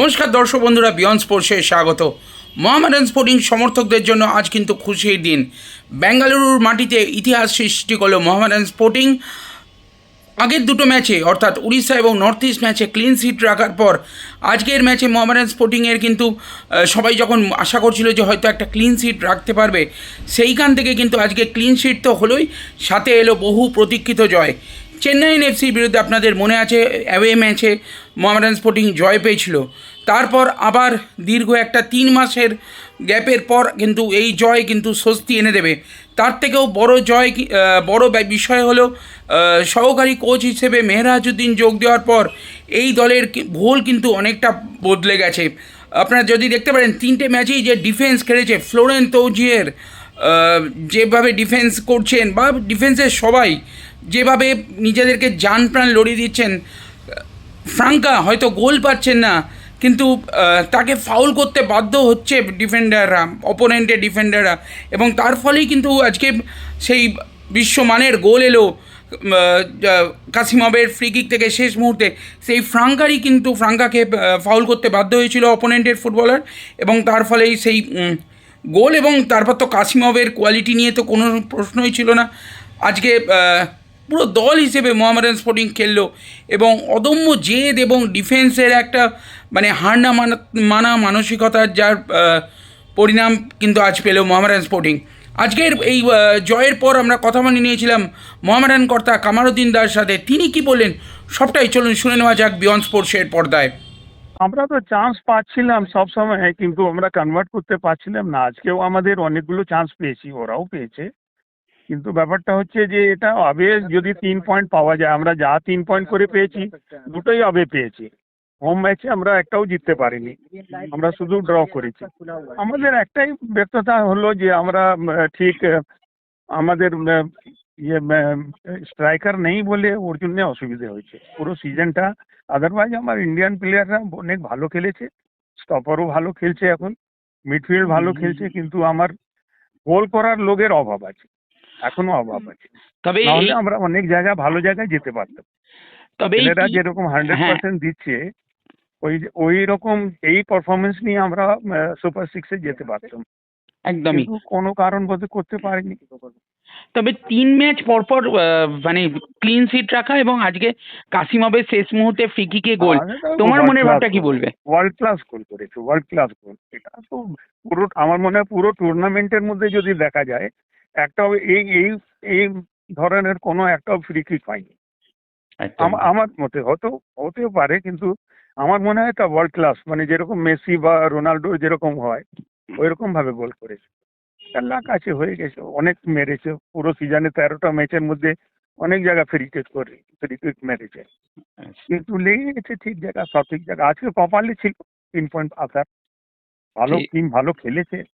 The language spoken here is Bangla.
নমস্কার দর্শক বন্ধুরা বিয়ন্ড স্পোর্টসে স্বাগত। মোহামেডান স্পোর্টিং সমর্থকদের জন্য আজ কিন্তু খুশির দিন। বেঙ্গালুরুর মাটিতে ইতিহাস সৃষ্টি করল মোহামেডান স্পোর্টিং। আগের দুটো ম্যাচে, অর্থাৎ উড়িষ্যা এবং নর্থ ইস্ট ম্যাচে ক্লিন সিট রাখার পর, আজকের ম্যাচে মোহামেডান স্পোর্টিংয়ের কিন্তু সবাই যখন আশা করছিল যে হয়তো একটা ক্লিন সিট রাখতে পারবে, সেইখান থেকে কিন্তু আজকে ক্লিন সিট তো হলোই, সাথে এলো বহু প্রতীক্ষিত জয়। চেন্নাইন এফসির বিরুদ্ধে আপনাদের মনে আছে অ্যাওয়ে ম্যাচে মোহামেডান স্পোর্টিং জয় পেয়েছিল। তারপর আবার দীর্ঘ একটা তিন মাসের গ্যাপের পর কিন্তু এই জয় কিন্তু স্বস্তি এনে দেবে। তার থেকেও বড় জয় বড় বিষয় হলো সহকারী কোচ হিসেবে মেহরাজউদ্দিন যোগ দেওয়ার পর এই দলের ভোল কিন্তু অনেকটা বদলে গেছে। আপনারা যদি দেখতে পারেন, তিনটে ম্যাচেই যে ডিফেন্স খেলেছে ফ্লোরেন তৌজিয়ের যেভাবে ডিফেন্স করছেন বা ডিফেন্সের সবাই যেভাবে নিজেদেরকে জান প্রাণ লড়িয়ে দিচ্ছেন, ফ্রাঙ্কা হয়তো গোল পাচ্ছেন না, কিন্তু তাকে ফাউল করতে বাধ্য হচ্ছে ডিফেন্ডাররা অপোনেন্টের ডিফেন্ডাররা, এবং তার ফলেই কিন্তু আজকে সেই বিশ্বমানের গোল এলো কাসিমাবের ফ্রি কিক থেকে শেষ মুহূর্তে। সেই ফ্রাঙ্কারই কিন্তু ফ্রাঙ্কাকে ফাউল করতে বাধ্য হয়েছিল অপোনেন্টের ফুটবলার, এবং তার ফলেই সেই গোল এবং তারপর তো কাসিমবের কোয়ালিটি নিয়ে তো কোনো প্রশ্নই ছিল না। আজকে পুরো দল হিসেবে মোহামেডান স্পোর্টিং খেললো এবং অদম্য জেদ এবং ডিফেন্সের একটা মানে হার না মানা মানা মানসিকতার যার পরিণাম কিন্তু আজ পেল মোহামেডান স্পোর্টিং। আজকের এই জয়ের পর আমরা কথা বলে নিয়েছিলাম মোহামেডান কর্তা কামারুদ্দিন দার সাথে। তিনি কি বললেন? সবটাই চলুন শুনে নেওয়া যাক বিয়ন্ড স্পোর্টসের পর্দায়। আমরা তো চান্স পাচ্ছিলাম সব সময় কিন্তু আমরা কনভার্ট করতে পারছিলাম না। আজকেও আমাদের অনেকগুলো চান্স পেয়েছি, ওরাও পেয়েছে। কিন্তু ব্যাপারটা হচ্ছে যে এটা আবে যদি তিন পয়েন্ট পাওয়া যায় আমরা যা তিন পয়েন্ট করে পেয়েছি দুটোই আবে পেয়েছি। হোম ম্যাচে আমরা একটাও জিততে পারিনি। আমরা শুধু ড্র করেছি। আমাদের একটাই ব্যর্থতা হলো যে আমরা ঠিক আমাদের ইয়ে স্ট্রাইকার নেই বলে ওর জন্য অসুবিধে হয়েছে। পুরো সিজনটা আদারওয়াইজ আমার ইন্ডিয়ান প্লেয়াররা অনেক ভালো খেলেছে। স্টপারও ভালো খেলছে এখন মিডফিল্ড ভালো খেলছে কিন্তু আমার গোল করার লোকের অভাব আছে। এখনও অভাব আছে। তবে আমরা অনেক জায়গায় ভালো জায়গায় যেতে পারতাম। তবে ছেলেরা যেরকম হান্ড্রেড হ্যাঁ। পার্সেন্ট দিচ্ছে ওই ওই রকম এই পারফরমেন্স নিয়ে আমরা সুপার সিক্সে যেতে পারতাম। একদমই। কোনো কারণবশত করতে পারিনি। তবে তিন ম্যাচ পরপর মানে ক্লিন সিট রাখা এবং আজকে কাসিমাবের শেষ মুহূর্তে ফ্রিকিকে গোল। তোমার মনের ভাবটা কি বলবে? ওয়ার্ল্ড ক্লাস গোল করেছে ওয়ার্ল্ড ক্লাস গোল এটা তো পুরো আমার মনে হয় পুরো টুর্নামেন্টের মধ্যে যদি দেখা যায় একটাও এই এই এই ধরনের কোনো একটাও ফ্রি কিক। আমা- আমার মতে হতেও হতেও পারে কিন্তু আমার মনে হয় এটা ওয়ার্ল্ড ক্লাস মানে যেরকম মেসি বা রোনাল্ডো যেরকম হয় ওইরকম ভাবে গোল করেছে। তার লাখ আছে হয়ে গেছে অনেক মেরেছে পুরো সিজনে তেরোটা ম্যাচের মধ্যে অনেক জায়গা ফ্রি কিক করে ফ্রি কিক মেরেছে কিন্তু লেগে গেছে ঠিক জায়গা সঠিক জায়গা আজকে কপালে ছিল তিন পয়েন্ট আসার। ভালো। টিম ভালো খেলেছে।